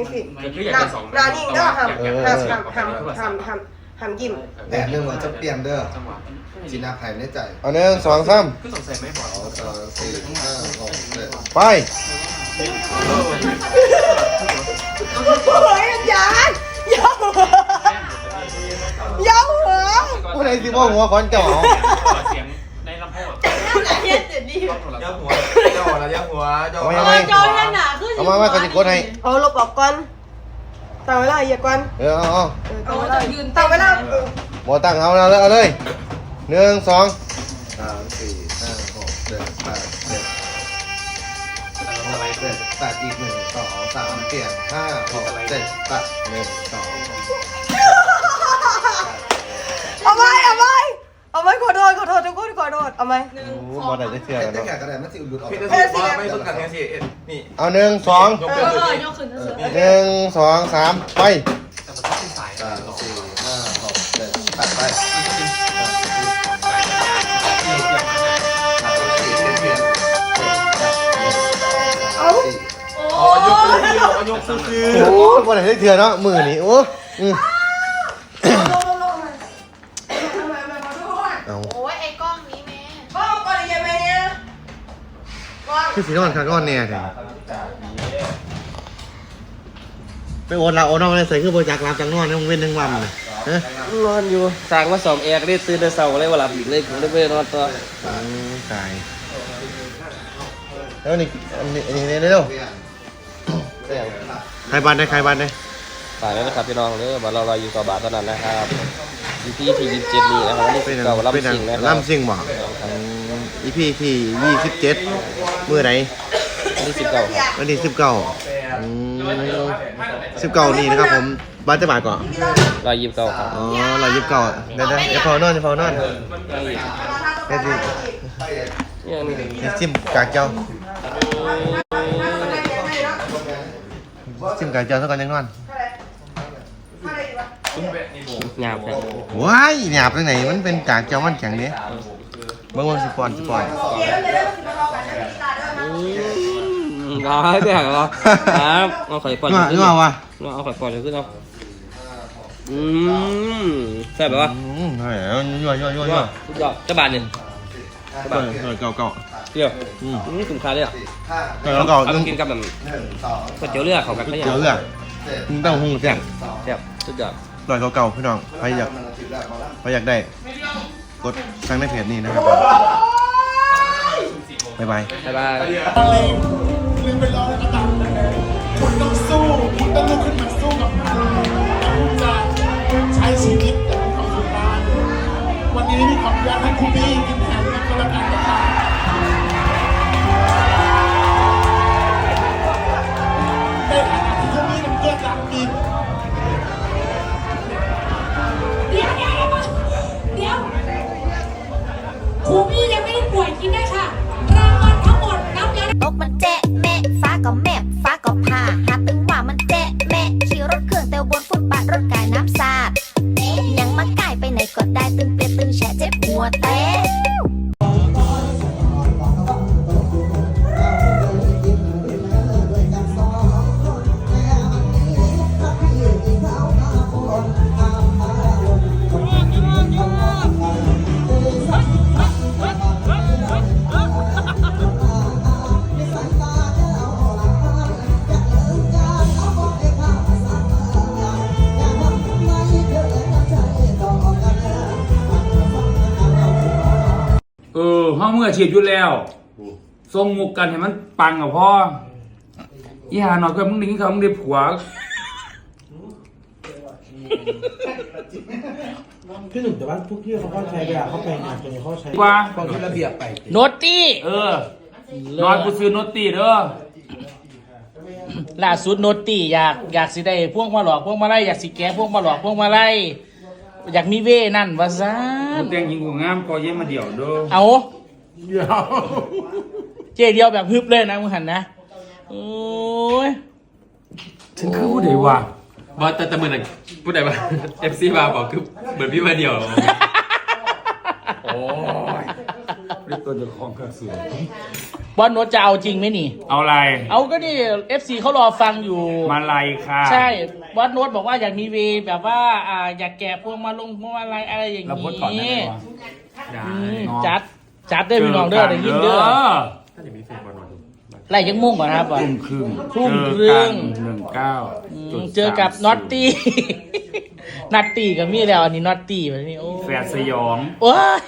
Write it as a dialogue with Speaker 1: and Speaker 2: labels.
Speaker 1: งสิ
Speaker 2: ก็คืออยาก
Speaker 1: นา
Speaker 2: เป็นสอง
Speaker 1: นานิ่งเด้อห้าม
Speaker 2: อยาก
Speaker 1: ห้าม
Speaker 2: อยาก
Speaker 1: ห้าม
Speaker 2: อยาก
Speaker 1: ห้ามห้ามห้ามห้ามยิ้ม
Speaker 3: แต่เรื่องเราจะเปลี่ยนเด้อ
Speaker 2: จังหวะ
Speaker 3: จีน่าไผ่ในใจ
Speaker 4: เอาหนึ่งสองสาม
Speaker 2: คือสงสัยไม่บอก
Speaker 3: สองสามสี่ห้าหกเจ็ด
Speaker 4: ไป
Speaker 1: เฮ้ยอย่าอย่าอย่าหัว
Speaker 4: ผู้ใดสิว่าหัวคอนเจ้าเอา
Speaker 2: เสียงในลำโพง
Speaker 5: เฮ็ดเดี๋ยวนี้
Speaker 6: ย่าหัวย่าหัวแล้วย่าหัวย่า
Speaker 4: เอา
Speaker 6: หัว
Speaker 4: ไว้
Speaker 5: เอ
Speaker 4: เอา
Speaker 5: อ
Speaker 4: ไว้
Speaker 5: จอยนั่นน่ะคือ
Speaker 4: เอามาว่าเขาจะกดให้
Speaker 1: เอาลบออกก่อนตั้งเวลาอย่าก่อน
Speaker 4: เออเอาเอา
Speaker 1: เออ
Speaker 5: เอา
Speaker 1: ตั้งเวลา
Speaker 5: จะยืน
Speaker 1: ตั้งเวลาเออ
Speaker 4: บ่ตั้งเอาแล้วเอาเลยหนึ่งสอง
Speaker 3: สามสี่ห้าหกเจ็ดแปดเจ็ดเจ็ดแปดอีกหนึ่งสองสามเปลี่ยนห้าหกเจ็ดแปดหนึ่งสอง
Speaker 1: เอาไหมเอา ไหมเอาไหมขอโทษขอโทษทุกคนขอโทษเอาไหม
Speaker 4: โอ้บ่ได้จะเชื่อ
Speaker 3: เห็
Speaker 4: กันน
Speaker 3: แต่
Speaker 4: เนาะ
Speaker 3: แขกกระดานมันสิหลุดออก
Speaker 6: พี่
Speaker 3: จาก
Speaker 6: จะสิว่าไม่สุดกันแค่สินี่
Speaker 4: เอาหนึ่งสอง
Speaker 6: ยก
Speaker 5: เอ
Speaker 6: เป็น
Speaker 5: อ
Speaker 6: ตัว
Speaker 5: เออ
Speaker 6: นี้
Speaker 5: ยกขึ้นเฉย
Speaker 4: หนึ่งสองสามไป
Speaker 2: แต่มันต้องเป็นสาย
Speaker 3: สามสี่ห้าหกเจ็ดแปดไป
Speaker 1: เอา
Speaker 6: อ๋อยกเป็นที่เรายกซื้อ
Speaker 4: โอ้บ่ได้จะเชื่อเนาะมือนี่โอ้อืม คือสีนอนคักนอนแน่แท้ไปโอนละโอนนอกเลยใส่คือบ่จักรับจังนอนเนี่ยมึงเว้นทั้งวันเลยฮะ
Speaker 7: นอนอยู่สร้างมาสองแอร์ก็ได้ตื่นแต่เช้าก็เลยว่าหลับอีกเลยผมเลยไปนอนต่อ
Speaker 4: อืมตายแล้วนี่อันนี้อันนี้เร็วใครบันได้ใครบันได้
Speaker 7: ฝากด้วยนะครับพี่น้องเด้อมาเรารออยู่ต่อบาทเท่านั้นนะครับอยู่ที่ที่ยี่สิบเจ็ดนี่นะครับวันนี้
Speaker 4: เป็
Speaker 7: เป็นนเก่า
Speaker 4: เป็น
Speaker 7: ลำสิงนะครับ
Speaker 4: ลำซิงบ่ อีพีที่ยี่สิบเจ็ดมื่อไหน
Speaker 7: วันที่สิบเก้าครับ
Speaker 4: วันที่สิบเก้าสิบเก้านี่นะครับผมบ้านจะบาทก่อน
Speaker 7: รอยยี่สิบเก้าครับ
Speaker 4: อ๋อเรายี่สิบเก้าเดี๋ยวเดี๋ยวเดี๋ยวพอนอนเดี๋ยวพอนอนเดี๋ยวสิ
Speaker 7: ยังนี่
Speaker 4: เดี๋ยวซิมกากเจ้าซิมกากเจ้าเท่ากันยังนอน
Speaker 7: หยาบครับ
Speaker 4: ว้ายหยาบตรงไหนมันเป็นกากเจ้ามันแข็งเนี้ย เบิ่งว่าสิปอนสิปอน
Speaker 7: ร้ายแปลกเหรอครับเอาไข่ปอน
Speaker 4: นัวนัววะ
Speaker 7: เอาไข่ปอนขึ้นเอาอืมแซ่บไหมวะ
Speaker 4: อืมเฮ้ยนัวนัวนัวนัว
Speaker 7: สุดยอดจะบาทหนึ่ง
Speaker 4: เก่าเก่าเก่า
Speaker 7: เปรี้ยว
Speaker 4: อืม
Speaker 7: อืมคุ้มค่าเลยอะ
Speaker 4: เก่าเก่า
Speaker 7: เอา
Speaker 4: นึ่
Speaker 7: ไป
Speaker 4: ง
Speaker 7: กินกับแบบ
Speaker 3: หนึ่งสอง
Speaker 7: ก๋วยเตี๋ยวเรือเขากันขยะ
Speaker 4: เดี๋ยวเรื่องมึงต้องหุงแซ่บ
Speaker 7: แซ่บสุดยอด
Speaker 4: ลอยเก่าๆพี่น้องใครอยากใครอยากได้ก ดสั่งในเพจนี้นะครับบ๊ายบาย
Speaker 7: บ๊ายบาย
Speaker 8: ลืมไปรอแล้วก็ตัดคุณต้องสู้คุณต้องลุกขึ้นมาสู้กับมันคุณจะใช้ชีวิตอย่างมีความสุขได้วันนี้ขออนุญาตให้คุณพี่กินแทนกันก็แล้วกัน
Speaker 9: เออห้องมืออาชีพอยู่แล้วทรงมุกกันให้มันปังกับพ่ออีหาหน่อยก็มึงดิ้งเขามึงได้ผัว
Speaker 8: พี่หนุ่มแต่ว่าทุกที่เขาก็ใช้เวลาเขาไปงานตัวนี้เขาใช้
Speaker 9: ว่า
Speaker 8: ตอนที่ระเบียบไป
Speaker 7: โนตตี้
Speaker 9: เออนอนกูซื้อโนตตี้เด้อ
Speaker 7: ล่าสุดโนตตี้อยากอยากสิได้พวกมาหลอกพวกมาไล่อยากสิแกะพวกมาหลอกพวกมาไล่ อยากมีเว่นั่นว่าซะ
Speaker 9: กูแต่งหญิงกูงามก็เย็นมาเดี่ยวเด้อ
Speaker 7: เอา
Speaker 9: เดี๋ยว
Speaker 7: เจเดียวแบบฮึบเลยนะมึงหันนะ โอ้ย
Speaker 9: ฉันคือผู้ใดวะ
Speaker 2: ว่าแต่แต่เหมือนพูดได้ปะเอฟซีมาบอกคือเหมือนพี่มาเดียว
Speaker 9: โอ้ยเรียกตัวเจะของกระสือ
Speaker 7: บอสโนตจะเอาจริงไหมนี่
Speaker 9: เอาอะไร
Speaker 7: เอาก็นี่ FC เขารอฟังอยู่
Speaker 9: มาลัยค่ะ
Speaker 7: ใช่ บอสโนตบอกว่าอยากมีเวย์แบบว่าอ่าอยากแกะพวงมาลงพวงมาลัยอะไรอย่าง
Speaker 9: เรา
Speaker 7: นี้
Speaker 9: พูดก่อนได้ไหมวะ
Speaker 2: ได้
Speaker 7: อืมจัดจัดได้อพี่น้องเด้อได้ยินเด้อ
Speaker 2: ถ้าอย่างนี้เฟซบอลนอนดู
Speaker 7: ไล่ยังมุ่งก่อนครับอะ
Speaker 9: ทุ่มครึ่ง
Speaker 7: ทุ่ม
Speaker 9: เจอ
Speaker 7: ครึ่
Speaker 9: กั
Speaker 7: ง
Speaker 9: นหนึ่งเก้า
Speaker 7: อืมเจอกับน็อตตี้นัตตี้กับมีแล้วอันนี้น็อตตี้แบบนี้โอ้
Speaker 9: แฝดสยอง
Speaker 7: โอ้ย